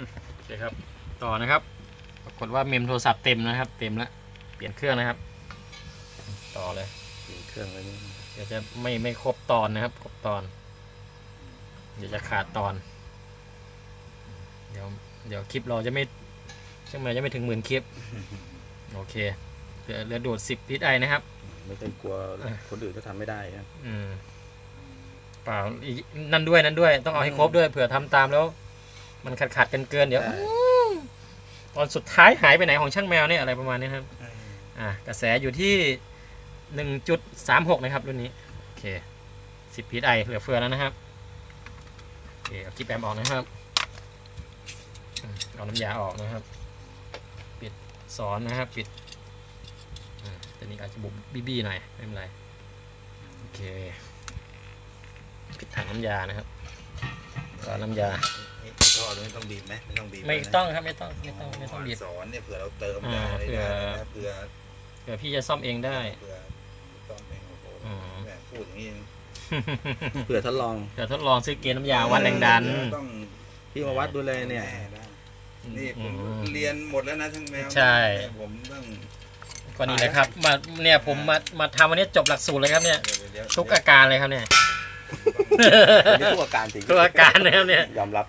โอเคครับ ต่อนะครับ ปรากฏว่าเมมโทรศัพท์เต็มนะครับ เต็มแล้ว เปลี่ยนเครื่องนะครับ ต่อเลยเครื่องเลยนี่เดี๋ยวจะไม่ไม่ครบตอนนะครับ ครบตอน เดี๋ยวจะขาดตอน เดี๋ยวเดี๋ยวคลิปเราจะไม่ช่างมันจะไม่ถึงหมื่นคลิป โอเคเหลือเหลือดูดสิบพิษไอนะครับ ไม่ต้องกลัวเออคนอื่นก็ทำไม่ได้นะอืมเปล่าอีกนั่นด้วยนั่นด้วย ต้องเอาให้ครบด้วยเผื่อทำตามแล้ว มันขาดขาดกันเกินเดี๋ยวตอนสุดท้ายหายไปไหนของช่างแมวเนี่ยอะไรประมาณนี้ครับอ่ากระแสอยู่ที่หนึ่งจุดสามหกนะครับรุ่นนี้โอเคสิบพีไอเหลือเฟือแล้วนะครับโอเคเอาคลิปแอมออกนะครับอืมเอาน้ำยาออกนะครับ ปิดสอนนะครับปิดอ่าตัวนี้อาจจะบุบบีบีหน่อยไม่เป็นไรโอเคปิดถังน้ำยานะครับก็น้ำยา ท่อตรงนี้ต้องบีบไหมไม่ต้องบีบไม่นะต้องครับไม่ต้องไม่ต้องไม่ต้องบีบสอนเนี่ยเผื่อเราเติมอ่าได้เผื่อนะเผื่อเดี๋ยวพี่จะซ่อมเองได้เผื่อต้องเองโอ้โหอืมแม่พูดอย่างนี้เผื่อทดลองเดี๋ยวทดลองซื้อเกณฑ์น้ำยาวัดแรงดันต้องพี่มาวัดดูเลยเนี่ยแน่นะนี่ผอืมมเรียนหมดแล้วนะทั้งแมวใช่ผมต้องก็นี่แหละครับมาเนี่ยผมมามาทำวันนี้จบหลักสูตรเลยครับเนี่ยเดี๋ยวเดี๋ยวทุกอาการเลยครับเนี่ย นี่ทุกอาการจริงทุกอาการนะครับเนี่ย ยอมรับ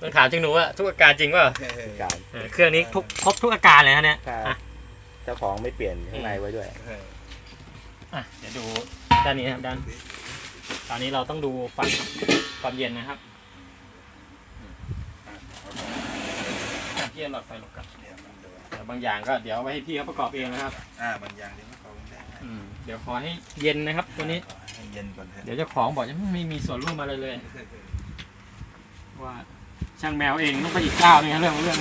ต้องถามจริงหนูว่าทุกอาการจริงว่าเออการเครื่องนี้ทุกครบทุกอาการเลยนะเนี่ยถ้าอะเจ้าของไม่เปลี่ยนข้างในไว้ด้วยเอออะเดี๋ยวดูด้านนี้นะครับด้านตอนนี้เราต้องดูฝั่งความเย็นนะครับอะพี่เอาหลอดไฟหลบกันเนี่ยมันดู แต่บางอย่างก็เดี๋ยวไว้ให้พี่เขาประกอบเองนะครับ อ่าบางอย่างเดี๋ยวเขาได้อืมเดี๋ยวขอให้เย็นนะครับ ตัวนี้ ให้เย็นก่อนเถอะเดี๋ยวเจ้าของบอกจะไม่มีส่วนร่วมอะไรเลย ว่าช่างแมวเองต้องไปอีกเจ้าหนึงนะเรื่องของเรื่อง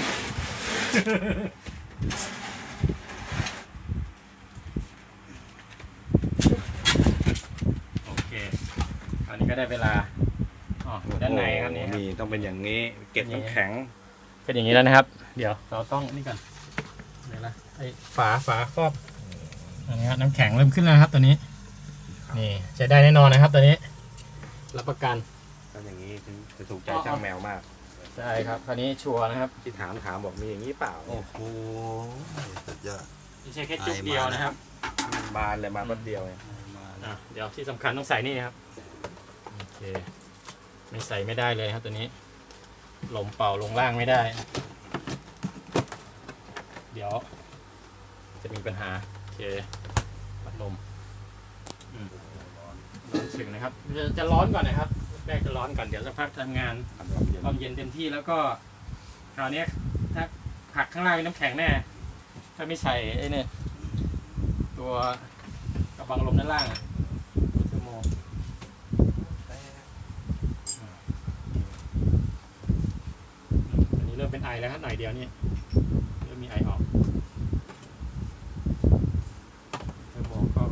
โอเคอันนี้ก็ได้เวลาอ๋ออยู่ด้านในครับเนี่ยครับนี่ต้องเป็นอย่างนี้ เก็บน้ำแข็ง เป็นอย่างนี้แล้วนะครับ เดี๋ยวเราต้องนี่ก่อน เดี๋ยวนะไอ้ฝาฝาครอบอันนี้ครับน้ำแข็งเริ่มขึ้นแล้วนะครับตัวนี้ นี่ใช้ได้แน่นอนนะครับตัวนี้ รับประกันต้องอย่างนี้ถึงจะถูกใจช่างแมวมาก ใช่ครับคราวนี้ชัวร์นะครับ ที่ถามถามบอกมีอย่างนี้เปล่าโอ้โหสุดยอดไม่ใช่แค่จุกเดียวนะครับ บานเลยมาแป๊บเดียวเองมาอะเดี๋ยวที่สำคัญต้องใส่นี่ครับ โอเค ไม่ใส่ไม่ได้เลยครับตัวนี้ ลมเป่าลงล่างไม่ได้เดี๋ยว จะมีปัญหา โอเคพัดลมอืมร้อนสึงนะครับจะจะร้อนก่อนนะครับ แรกจะร้อนก่อน เดี๋ยวสักพักทำงานทำความเย็นความเย็นเต็มที่แล้วก็คราวเนี้ยถ้าผักข้างล่างเป็นน้ำแข็งแน่ ถ้าไม่ใส่ไอ้เนี่ยตัวกระบังลมด้านล่างอะชั่วโมงอันนี้เริ่มเป็นไอแล้วครับหน่อยเดียวนี่เริ่ มมีไอออกชั่วโมงก็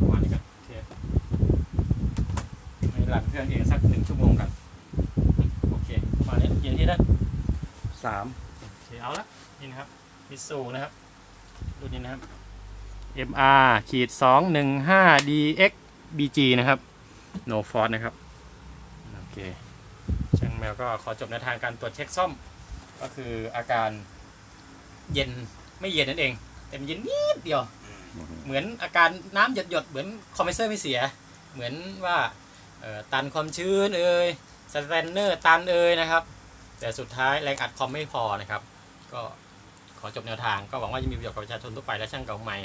ประมาณนี้กันโอเคให้หลังเครื่องเองสักหนึ่งชั่วโมงกัน โอเคประมาณนี้เย็นที่นั่นสามโอเคเอาละนี่นะครับมิสูนะครับรุ่นนี้นะครับ MR ขีดสองหนึ่งห้า DX BG นะครับ No Force นะครับ โอเคช่างแมวก็ขอจบในวทางการตรวจเช็คซ่อม ก็คืออาการ เย็นไม่เย็นนั่นเอง แต่มันเย็นนิดเดียว เหมือนอาการน้ำหยดหยดๆเหมือนคอมเพรสเซอร์ไม่เสีย เหมือนว่าเอ่อตันความชื้นเอ่ยสแตนเนอร์ตันเอ่ยนะครับ แต่สุดท้ายแรงอัดคอมไม่พอนะครับ ก็ขอจบแนวทางก็หวังว่าจะมีประโยชน์กับประชาชนทั่วไปและช่างเก่าใหม่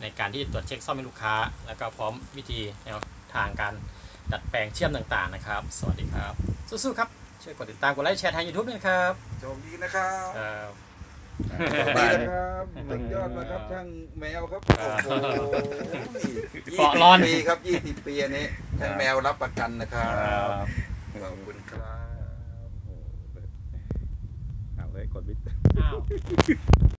ในการที่จะตรวจเช็คซ่อมให้ลูกค้า แล้วก็พร้อมวิธีแนวทางการดัดแปลงเชื่อมต่างๆนะครับ สวัสดีครับ สู้ๆครับ ช่วยกดติดตามกดไลค์แชร์ทาง YouTube ด้วยนะครับโชคดีนะครับ เอ่อโชคดีนะครับสุดยอดนะครับช่างแมวครับโอ้โหเกาะร้อนปีครับยี่สิบปีอันนี้ช่างแมวรับประกันนะครับ ขอบคุณครับ เอาเลยกดวิทย์อ้าว